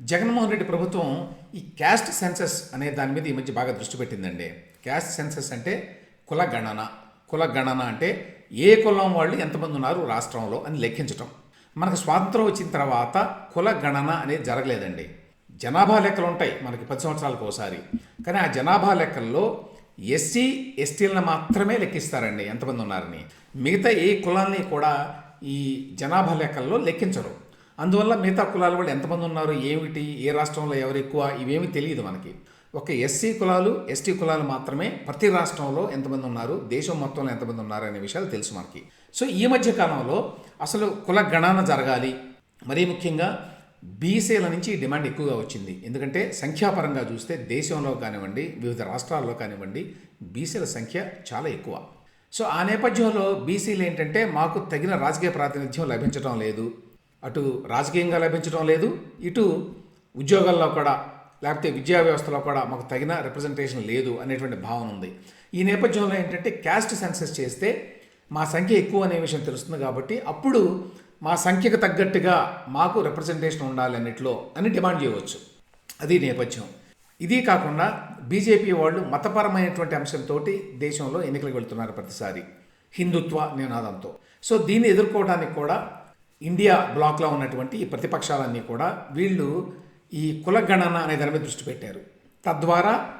జగన్మోహన్ రెడ్డి ప్రభుత్వం ఈ caste census అనే దాని మీద ఈ మధ్య బాగా దృష్టి పెట్టిందండి. క్యాస్ట్ సెన్సస్ అంటే కుల గణన. కుల గణన అంటే ఏ కులం వాళ్ళు ఎంతమంది ఉన్నారు రాష్ట్రంలో అని లెక్కించటం. మనకు స్వాతంత్రం వచ్చిన తర్వాత కుల గణన అనేది జరగలేదండి. జనాభా లెక్కలు ఉంటాయి మనకి పది సంవత్సరాలకు ఒకసారి. కానీ ఆ జనాభా లెక్కల్లో ఎస్సీ ఎస్టీలను మాత్రమే లెక్కిస్తారండి ఎంతమంది ఉన్నారని. మిగతా ఏ కులాల్ని కూడా ఈ జనాభా లెక్కల్లో లెక్కించరు. అందువల్ల మిగతా కులాల వాళ్ళు ఎంతమంది ఉన్నారు ఏమిటి ఏ రాష్ట్రంలో ఎవరు ఎక్కువ ఇవేమీ తెలియదు మనకి. ఒక ఎస్సీ కులాలు ఎస్టీ కులాలు మాత్రమే ప్రతి రాష్ట్రంలో ఎంతమంది ఉన్నారు దేశం మొత్తంలో ఎంతమంది ఉన్నారు అనే విషయాలు తెలుసు మనకి. సో ఈ మధ్య కాలంలో అసలు కుల గణన జరగాలి. మరీ ముఖ్యంగా బీసీల నుంచి డిమాండ్ ఎక్కువగా వచ్చింది. ఎందుకంటే సంఖ్యాపరంగా చూస్తే దేశంలో కానివ్వండి వివిధ రాష్ట్రాల్లో కానివ్వండి బీసీల సంఖ్య చాలా ఎక్కువ. సో ఆ నేపథ్యంలో బీసీలు ఏంటంటే మాకు తగిన రాజకీయ ప్రాతినిధ్యం లభించడం లేదు. అటు రాజకీయంగా లభించడం లేదు ఇటు ఉద్యోగాల్లో కూడా లేకపోతే విద్యా వ్యవస్థలో కూడా మాకు తగిన రిప్రజెంటేషన్ లేదు అనేటువంటి భావన ఉంది. ఈ నేపథ్యంలో ఏంటంటే క్యాస్ట్ సెన్సస్ చేస్తే మా సంఖ్య ఎక్కువ అనే విషయం తెలుస్తుంది కాబట్టి అప్పుడు మా సంఖ్యకు తగ్గట్టుగా మాకు రిప్రజెంటేషన్ ఉండాలి అన్నిట్లో అని డిమాండ్ చేయవచ్చు. అది నేపథ్యం. ఇది కాకుండా బీజేపీ వాళ్ళు మతపరమైనటువంటి అంశంతో దేశంలో ఎన్నికలకు వెళ్తున్నారు ప్రతిసారి. హిందుత్వ నినాదంతో. సో దీన్ని ఎదుర్కోవడానికి కూడా ఇండియా బ్లాక్లో ఉన్నటువంటి ఈ ప్రతిపక్షాలన్నీ కూడా వీళ్ళు ఈ కులగణన అనే దాని మీద దృష్టి పెట్టారు. తద్వారా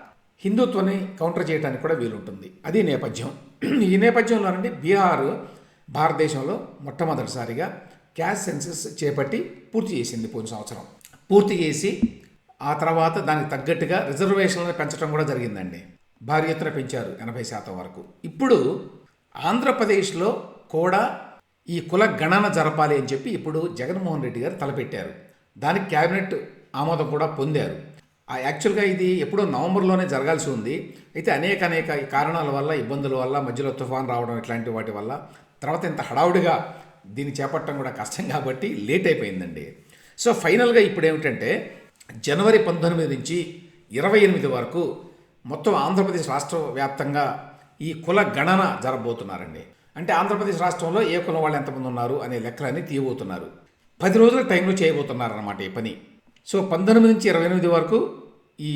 హిందుత్వాన్ని కౌంటర్ చేయడానికి కూడా వీలుంటుంది. అది నేపథ్యం. ఈ నేపథ్యంలోనండి బీహార్ భారతదేశంలో మొట్టమొదటిసారిగా క్యాష్ సెన్సెస్ చేపట్టి పూర్తి చేసింది పోయిన సంవత్సరం. పూర్తి చేసి ఆ తర్వాత దానికి తగ్గట్టుగా రిజర్వేషన్లను పెంచడం కూడా జరిగిందండి. భారీ ఎత్తున పెంచారు ఎనభై శాతం వరకు. ఇప్పుడు ఆంధ్రప్రదేశ్లో కూడా ఈ కుల గణన జరపాలి అని చెప్పి ఇప్పుడు జగన్మోహన్ రెడ్డి గారు తలపెట్టారు. దానికి క్యాబినెట్ ఆమోదం కూడా పొందారు. ఆ యాక్చువల్గా ఇది ఎప్పుడో నవంబర్లోనే జరగాల్సి ఉంది. అయితే అనేక అనేక కారణాల వల్ల ఇబ్బందుల వల్ల మధ్యలో తుఫాన్ రావడం ఇట్లాంటి వాటి వల్ల తర్వాత ఇంత హడావుడిగా దీన్ని చేపట్టడం కూడా కష్టం కాబట్టి లేట్ అయిపోయిందండి. సో ఫైనల్గా ఇప్పుడు ఏమిటంటే జనవరి పంతొమ్మిది నుంచి ఇరవై ఎనిమిది వరకు మొత్తం ఆంధ్రప్రదేశ్ రాష్ట్ర వ్యాప్తంగా ఈ కుల గణన జరగబోతున్నారండి అంటే ఆంధ్రప్రదేశ్ రాష్ట్రంలో ఏ కులం వాళ్ళు ఎంతమంది ఉన్నారు అనే లెక్కలన్నీ తీయబోతున్నారు. పది రోజుల టైంలో చేయబోతున్నారు అన్నమాట ఈ పని. సో పంతొమ్మిది నుంచి ఇరవై ఎనిమిది వరకు ఈ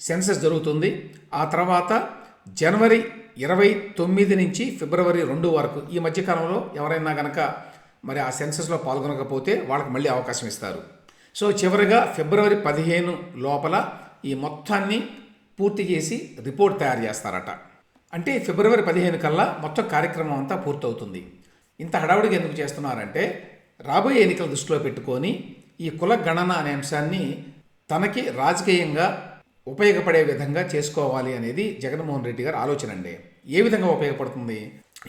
సెన్సస్ జరుగుతుంది. ఆ తర్వాత జనవరి ఇరవై తొమ్మిది నుంచి ఫిబ్రవరి రెండు వరకు ఈ మధ్యకాలంలో ఎవరైనా కనుక మరి ఆ సెన్సస్లో పాల్గొనకపోతే వాళ్ళకి మళ్ళీ అవకాశం ఇస్తారు. సో చివరిగా ఫిబ్రవరి పదిహేను లోపల ఈ మొత్తాన్ని పూర్తి చేసి రిపోర్ట్ తయారు చేస్తారట. అంటే ఫిబ్రవరి పదిహేను కల్లా మొత్తం కార్యక్రమం అంతా పూర్తవుతుంది. ఇంత హడావుడిగా ఎందుకు చేస్తున్నారంటే రాబోయే ఎన్నికల దృష్టిలో పెట్టుకొని ఈ కుల గణన అనే అంశాన్ని తనకి రాజకీయంగా ఉపయోగపడే విధంగా చేసుకోవాలి అనేది జగన్మోహన్ రెడ్డి గారు ఆలోచన అండి. ఏ విధంగా ఉపయోగపడుతుంది?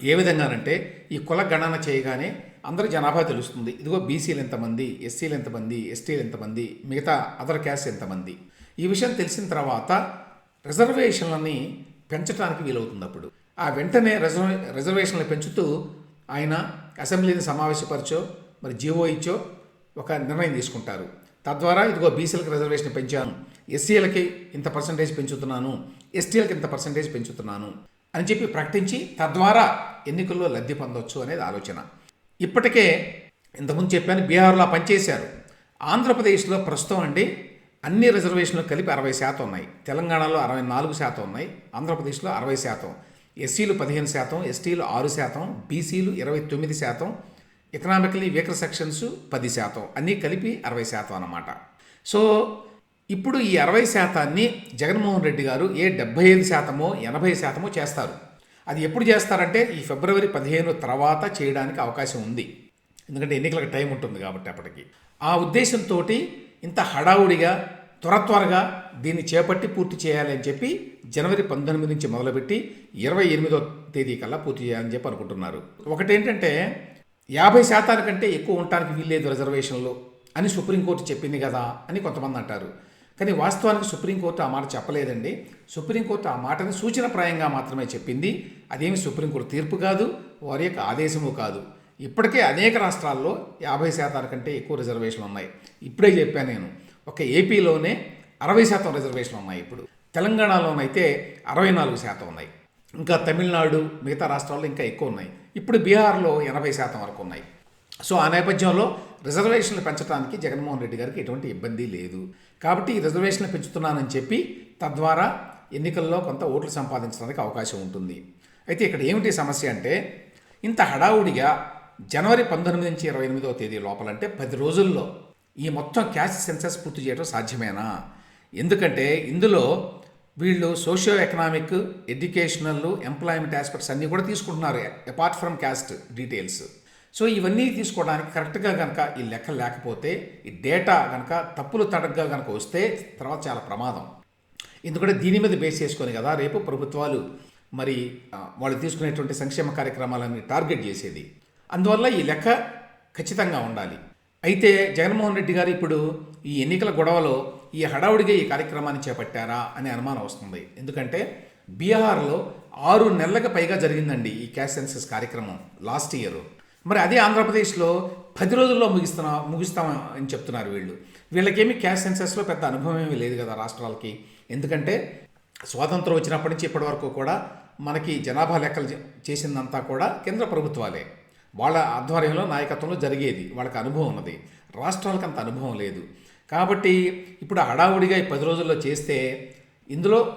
ఏ విధంగానంటే ఈ కుల గణన చేయగానే అందరూ జనాభా తెలుస్తుంది. ఇదిగో బీసీలు ఎంతమంది ఎస్సీలు ఎంతమంది ఎస్టీలు ఎంతమంది మిగతా అదర్ క్యాస్ట్ ఎంతమంది. ఈ విషయం తెలిసిన తర్వాత రిజర్వేషన్లని పెంచడానికి వీలవుతుంది అప్పుడు ఆ వెంటనే రిజర్వే రిజర్వేషన్లు పెంచుతూ ఆయన అసెంబ్లీని సమావేశపరచో మరి జీవో ఇచ్చో ఒక నిర్ణయం తీసుకుంటారు. తద్వారా ఇదిగో బీసీలకు రిజర్వేషన్ పెంచాను ఎస్సీలకి ఇంత పర్సంటేజ్ పెంచుతున్నాను ఎస్టీలకి ఇంత పర్సంటేజ్ పెంచుతున్నాను అని చెప్పి ప్రకటించి తద్వారా ఎన్నికల్లో లబ్ధి పొందొచ్చు అనేది ఆలోచన. ఇప్పటికే ఇంతకుముందు చెప్పాను బీహార్లో పనిచేశారు. ఆంధ్రప్రదేశ్లో ప్రస్తుతం అండి అన్ని రిజర్వేషన్లు కలిపి అరవై శాతం ఉన్నాయి. తెలంగాణలో అరవై నాలుగు శాతం ఉన్నాయి. ఆంధ్రప్రదేశ్లో అరవై శాతం. ఎస్సీలు పదిహేను శాతం ఎస్టీలు ఆరు శాతం బీసీలు ఇరవై తొమ్మిది శాతం ఎకనామికలీ వీకర్ సెక్షన్స్ పది శాతం. అన్నీ కలిపి అరవై శాతం అన్నమాట. సో ఇప్పుడు ఈ అరవై శాతాన్ని జగన్మోహన్ రెడ్డి గారు ఏ డెబ్బై ఐదు శాతమో ఎనభై శాతమో చేస్తారు. అది ఎప్పుడు చేస్తారంటే ఈ ఫిబ్రవరి పదిహేను తర్వాత చేయడానికి అవకాశం ఉంది. ఎందుకంటే ఎన్నికలకు టైం ఉంటుంది కాబట్టి అప్పటికి. ఆ ఉద్దేశంతో ఇంత హడావుడిగా త్వర త్వరగా దీన్ని చేపట్టి పూర్తి చేయాలి అని చెప్పి జనవరి పంతొమ్మిది నుంచి మొదలుపెట్టి ఇరవై ఎనిమిదో తేదీ కల్లా పూర్తి చేయాలని చెప్పి అనుకుంటున్నారు. ఒకటేంటంటే యాభై శాతానికంటే ఎక్కువ ఉండటానికి వీల్లేదు రిజర్వేషన్లు అని సుప్రీంకోర్టు చెప్పింది కదా అని కొంతమంది అంటారు. కానీ వాస్తవానికి సుప్రీంకోర్టు ఆ మాట చెప్పలేదండి. సుప్రీంకోర్టు ఆ మాటని సూచనప్రాయంగా మాత్రమే చెప్పింది. అదేమి సుప్రీంకోర్టు తీర్పు కాదు వారి యొక్క ఆదేశము కాదు. ఇప్పటికే అనేక రాష్ట్రాల్లో యాభై శాతానికంటే ఎక్కువ రిజర్వేషన్లు ఉన్నాయి. ఇప్పుడే చెప్పాను నేను. ఒక ఏపీలోనే అరవై శాతం రిజర్వేషన్లు ఉన్నాయి ఇప్పుడు. తెలంగాణలోనైతే అరవై నాలుగు శాతం ఉన్నాయి. ఇంకా తమిళనాడు మిగతా రాష్ట్రాల్లో ఇంకా ఎక్కువ ఉన్నాయి. ఇప్పుడు బీహార్లో ఎనభై శాతం వరకు ఉన్నాయి. సో ఆ నేపథ్యంలో రిజర్వేషన్లు పెంచడానికి జగన్మోహన్ రెడ్డి గారికి ఎటువంటి ఇబ్బంది లేదు. కాబట్టి ఈ రిజర్వేషన్లు పెంచుతున్నానని చెప్పి తద్వారా ఎన్నికల్లో కొంత ఓట్లు సంపాదించడానికి అవకాశం ఉంటుంది. అయితే ఇక్కడ ఏమిటి సమస్య అంటే ఇంత హడావుడిగా జనవరి పంతొమ్మిది నుంచి ఇరవై ఎనిమిదవ తేదీ లోపలంటే పది రోజుల్లో ఈ మొత్తం క్యాష్ సెన్సస్ పూర్తి చేయడం సాధ్యమేనా? ఎందుకంటే ఇందులో వీళ్ళు socio economic educational employment aspects అన్నీ కూడా తీసుకుంటున్నారు apart from caste details. So ఇవన్నీ తీసుకోవడానికి కరెక్ట్గా కనుక ఈ లెక్క లేకపోతే ఈ డేటా కనుక తప్పులు తడగ్గా కనుక వస్తే తర్వాత చాలా ప్రమాదం. ఎందుకంటే దీని మీద బేస్ చేసుకొని కదా రేపు ప్రభుత్వాలు మరి వాళ్ళు తీసుకునేటువంటి సంక్షేమ కార్యక్రమాలన్నీ టార్గెట్ చేసేది. అందువల్ల ఈ లెక్క ఖచ్చితంగా ఉండాలి. అయితే జగన్మోహన్ రెడ్డి గారు ఇప్పుడు ఈ ఎన్నికల గొడవలో ఈ హడావుడిగా ఈ కార్యక్రమాన్ని చేపట్టారా అనే అనుమానం వస్తుంది. ఎందుకంటే బీహార్లో ఆరు నెలలకు పైగా జరిగిందండి ఈ క్యాష్ సెన్సెస్ కార్యక్రమం లాస్ట్ ఇయర్. మరి అదే ఆంధ్రప్రదేశ్లో పది రోజుల్లో ముగిస్తున్నా ముగిస్తాం అని చెప్తున్నారు వీళ్ళు. వీళ్ళకేమి క్యాష్ సెన్సెస్లో పెద్ద అనుభవం ఏమీ లేదు కదా రాష్ట్రాలకి. ఎందుకంటే స్వాతంత్రం వచ్చినప్పటి నుంచి ఇప్పటి వరకు కూడా మనకి జనాభా లెక్కలు చేసిందంతా కూడా కేంద్ర ప్రభుత్వాలే. వాళ్ళ ఆధ్వర్యంలో నాయకత్వంలో జరిగేది వాళ్ళకి అనుభవం ఉన్నది. రాష్ట్రాలకు అంత అనుభవం లేదు. కాబట్టి ఇప్పుడు హడావుడిగా ఈ పది రోజుల్లో చేస్తే ఇందులో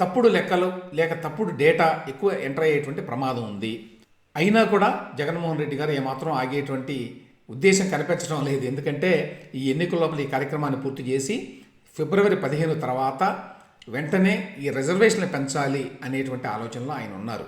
తప్పుడు లెక్కలు లేక తప్పుడు డేటా ఎక్కువ ఎంటర్ అయ్యేటువంటి ప్రమాదం ఉంది. అయినా కూడా జగన్మోహన్ రెడ్డి గారు ఏమాత్రం ఆగేటువంటి ఉద్దేశం కనిపించడం లేదు. ఎందుకంటే ఈ ఎన్నికల లోపల ఈ కార్యక్రమాన్ని పూర్తి చేసి ఫిబ్రవరి పదిహేను తర్వాత వెంటనే ఈ రిజర్వేషన్లు పెంచాలి అనేటువంటి ఆలోచనలో ఆయన ఉన్నారు.